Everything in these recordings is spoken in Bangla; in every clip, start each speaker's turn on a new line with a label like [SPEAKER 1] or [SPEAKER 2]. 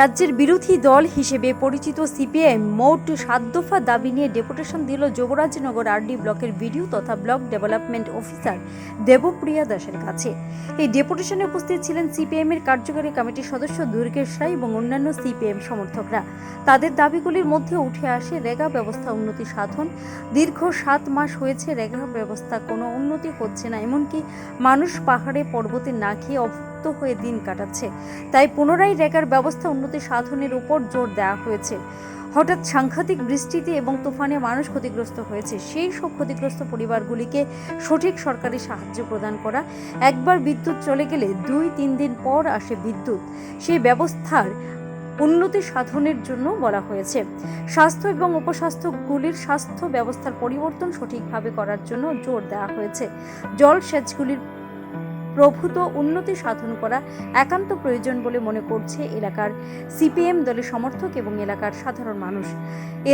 [SPEAKER 1] রাজ্যের বিরোধী দল হিসেবে পরিচিত সিপিএম মোট সাত দফা দাবি নিয়ে ডেপুটেশন দিল যুবরাজনগর আরডি ব্লকের ভিডিও তথা ব্লক ডেভেলপমেন্ট অফিসার দেবপ্রিয়া দাসের কাছে। এই ডেপুটেশনে উপস্থিত ছিলেন সিপিএম এর কার্যকারী কমিটির সদস্য দুর্গেশ রায় এবং অন্যান্য সিপিএম সমর্থকরা। তাদের দাবিগুলির মধ্যে উঠে আসে রেগা ব্যবস্থা উন্নতি সাধন। দীর্ঘ সাত মাস হয়েছে রেগা ব্যবস্থা কোনো উন্নতি হচ্ছে না, এমনকি মানুষ পাহাড়ে পর্বতে না খেয়ে অভুক্ত হয়ে দিন কাটাচ্ছে। তাই পুনরায় রেগার ব্যবস্থা উন্নতি সাধনের উপর জোর দেওয়া হয়েছে। হঠাৎ সাংঘাতিক বৃষ্টিতে এবং তুফানে মানুষ ক্ষতিগ্রস্ত হয়েছে। সেই সব ক্ষতিগ্রস্ত পরিবারগুলিকে সঠিক সরকারি সাহায্য প্রদান করা, একবার বিদ্যুৎ চলে গেলে দুই, তিন দিন পর আসে বিদ্যুৎ। সেই ব্যবস্থার উন্নতি সাধনের জন্য বলা হয়েছে। স্বাস্থ্য এবং উপস্বাস্থ্যগুলির স্বাস্থ্য ব্যবস্থার পরিবর্তন সঠিকভাবে করার জন্য জোর দেওয়া হয়েছে। জল সেচগুলির প্রভূত উন্নতি সাধন করা একান্ত প্রয়োজন বলে মনে করছে এলাকার সিপিএম দলের সমর্থক এবং এলাকার সাধারণ মানুষ।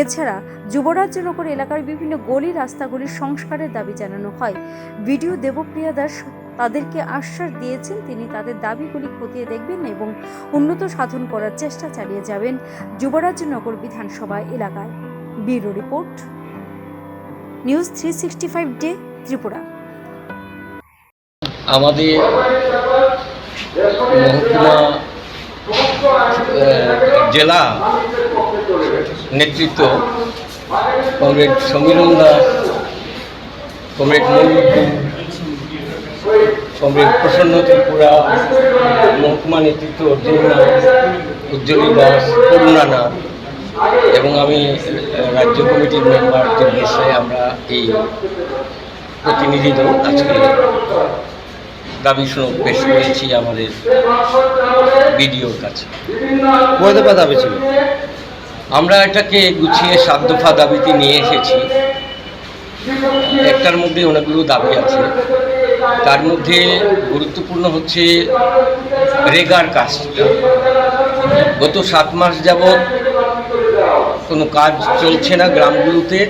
[SPEAKER 1] এছাড়া যুবরাজ্যনগর এলাকার বিভিন্ন গলি রাস্তাগুলির সংস্কারের দাবি জানানো হয়। ভিডিও দেবপ্রিয়া দাস তাদেরকে আশ্বাস দিয়েছেন, তিনি তাদের দাবিগুলি খতিয়ে দেখবেন এবং উন্নত সাধন করার চেষ্টা চালিয়ে যাবেন যুবরাজ্যনগর বিধানসভা এলাকায়। Bureau report, news three sixty five day, Tripura.
[SPEAKER 2] আমাদের মহকুমা জেলা নেতৃত্ব comrade Samiran Das, comrade Manipur comrade Prasanna Tripura, মহকুমা নেতৃত্ব অর্জুন নাথ উজ্জ্বলী দাস, করুণা এবং আমি রাজ্য কমিটির মেম্বার রায়, আমরা এই প্রতিনিধি দল আজকে দাবি স্বরূপ পেশ করেছি আমাদের বিডিওর কাছে।
[SPEAKER 3] কয় দফা দাবি ছিল?
[SPEAKER 2] আমরা এটাকে গুছিয়ে সাত দফা দাবিতে নিয়ে এসেছি। একটার মধ্যে অনেকগুলো দাবি আছে। তার মধ্যে গুরুত্বপূর্ণ হচ্ছে রেগার কাজটা। গত সাত মাস যাবৎ কোনো কাজ চলছে না গ্রামগুলোতে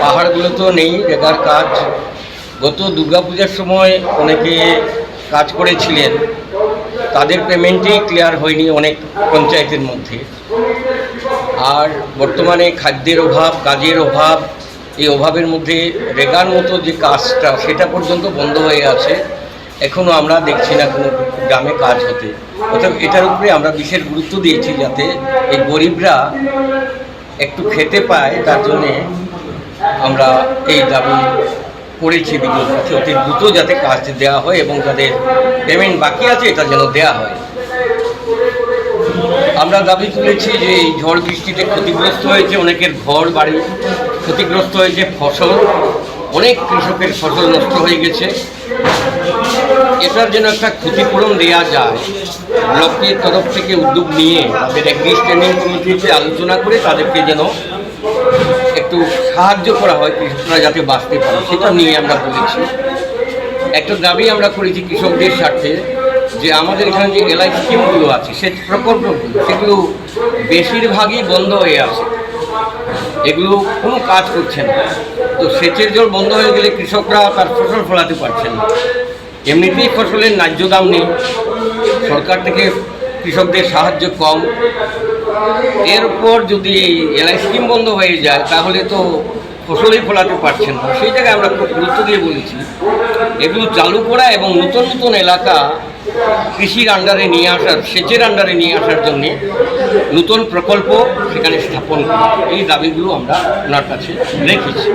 [SPEAKER 2] পাহাড়গুলোতেও নেই রেগার কাজ। গত দুর্গাপূজার সময় অনেকে কাজ করেছিলেন। তাদের পেমেন্টই ক্লিয়ার হয়নি অনেক পঞ্চায়েতের মধ্যে। আর বর্তমানে খাদ্যের অভাব, কাজের অভাব, এই অভাবের মধ্যে রেগার মতো যে কাজটা সেটা পর্যন্ত বন্ধ হয়ে আছে। এখনও আমরা দেখছি না কোনো গ্রামে কাজ হতে। অর্থাৎ এটার উপরে আমরা বিশেষ গুরুত্ব দিয়েছি যাতে এই গরিবরা একটু খেতে পায়, তার জন্যে আমরা এই দাবি করেছি বিদ্যুৎ কাছে অতি দ্রুত যাতে কাজ দেওয়া হয় এবং যাদের পেমেন্ট বাকি আছে, এটা যেন দেওয়া হয়। আমরা দাবি তুলেছি যে এই ঝড় বৃষ্টিতে ক্ষতিগ্রস্ত হয়েছে অনেকের ঘর, বাড়ি ক্ষতিগ্রস্ত হয়েছে, ফসল। অনেক কৃষকের ফসল নষ্ট হয়ে গেছে। এটার যেন একটা ক্ষতিপূরণ দেওয়া যায়, ব্লকের তরফ থেকে উদ্যোগ নিয়ে তাদের একটি স্ট্যান্ডিং কমিটিতে আলোচনা করে তাদেরকে যেন একটু সাহায্য করা হয় কৃষকরা যাতে বাঁচতে পারে, সেটা নিয়ে আমরা বলেছি। একটা দাবি আমরা করেছি কৃষকদের স্বার্থে যে আমাদের এখানে যে এলআই স্কিমগুলো আছে সেচ প্রকল্পগুলো, সেগুলো বেশিরভাগই বন্ধ হয়ে আছে। এগুলো কোনো কাজ করছে না। তো সেচের জল বন্ধ হয়ে গেলে কৃষকরা তার ফসল ফলাতে পারছেন না। এমনিতেই ফসলের ন্যায্য দাম নেই। সরকার থেকে কৃষকদের সাহায্য কম। এর উপর যদি এলআই স্কিম বন্ধ হয়ে যায়, তাহলে তো ফসলই ফলাতে পারছেন না। সেই জায়গায় আমরা খুব গুরুত্ব দিয়ে বলেছি, এগুলো চালু করা এবং নতুন নতুন এলাকা কৃষির আন্ডারে নিয়ে আসার, সেচের আন্ডারে নিয়ে আসার জন্যে নতুন প্রকল্প সেখানে স্থাপন করা। এই দাবিগুলো আমরা ওনার কাছে রেখেছি।